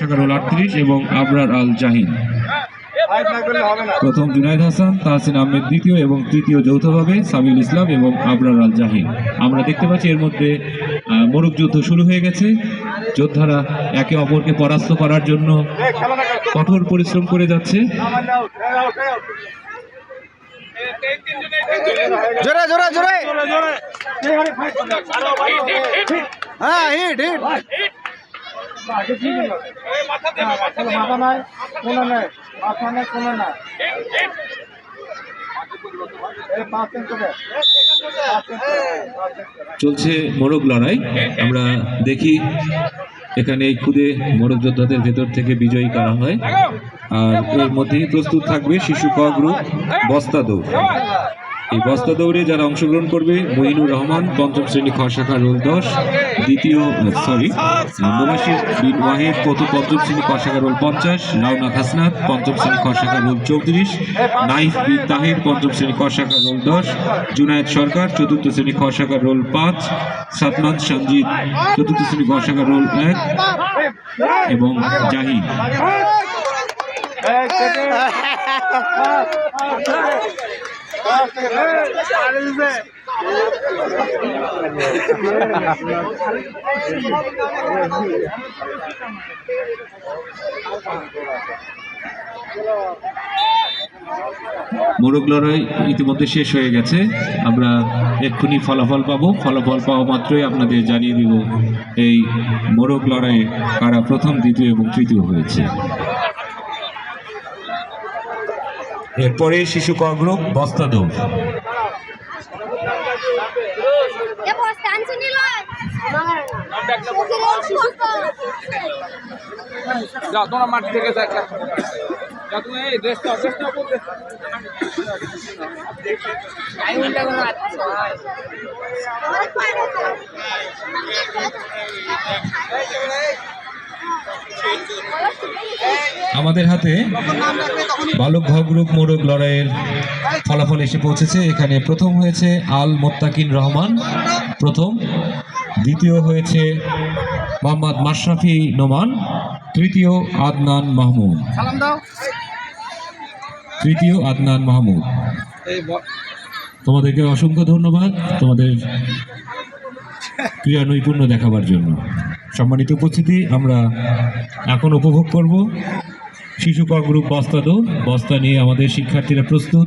শাকারুল আটত্রিশ এবং আবরার আল জাহিন। প্রথম জুনায়দ হাসান, তাহসিন আহমেদ দ্বিতীয় এবং তৃতীয় যৌথভাবে সামিল ইসলাম এবং আবরার আল জাহিন। আমরা দেখতে পাচ্ছি এর মধ্যে মোরগ যুদ্ধ শুরু হয়ে গেছে। যোদ্ধারা একে অপরকে পরাস্ত করার জন্য কঠোর পরিশ্রম করে যাচ্ছে। হ্যাঁ হিট হিট। মাথা নাই কোনো নাই মাথা নাই কোনো নাই। চলছে মোরগ লড়াই আমরা দেখি এখানে এই খুদে মোরগ যোদ্ধাদের ভেতর থেকে বিজয়ী করা হয় আর এর মধ্যেই প্রস্তুত থাকবে শিশু ক বস্তা দৌড় এই বস্তা দৌড়ে যারা অংশগ্রহণ করবে মহিনুর রহমান, পঞ্চম শ্রেণি খ রোল দশ, দ্বিতীয় সরি মোবাশির বিন ওয়াহিদ, প্রথম, পঞ্চম শ্রেণি শাখা রোল পঞ্চাশ রাউনা হাসনাত পঞ্চম শ্রেণি শাখা রোল চৌত্রিশ, নাইফ বিন তাহির, পঞ্চম শ্রেণি ক শাখা রোল দশ, জুনায়েদ সরকার, চতুর্থ শ্রেণি খ রোল পাঁচ সাতমান সঞ্জিত চতুর্থ শ্রেণি শাখা রোল এক এবং জাহিদ মোরগ লড়াই ইতিমধ্যে শেষ হয়ে গেছে। আমরা এক্ষুনি ফলাফল পাবো। ফলাফল পাওয়া মাত্রই আপনাদের জানিয়ে দিব, এই মোরগ লড়াইয়ে কারা প্রথম, দ্বিতীয় এবং তৃতীয় হয়েছে। এরপরে শিশু ক গ্রুপ বস্তা দৌড়। যাও তোমরা মাটি থেকে যাও একটা। তুমি এই ড্রেসটা ড্রেসটা পরতে আমাদের হাতে বালক ঘ মোরগ লড়াইয়ের ফলাফল এসে পৌঁছেছে। এখানে প্রথম হয়েছে আল মোত্তাকিন রহমান, প্রথম। দ্বিতীয় হয়েছে মোহাম্মদ মাশরাফি নোমান, তৃতীয় আদনান মাহমুদ। তৃতীয় আদনান মাহমুদ। তোমাদেরকে অসংখ্য ধন্যবাদ তোমাদের ক্রীড়া নৈপুণ্য দেখাবার জন্য। সম্মানিত উপস্থিতি, আমরা এখন উপভোগ করব। শিশু কর্মরূপ বস্তা দৌড় বস্তা নিয়ে আমাদের শিক্ষার্থীরা প্রস্তুত।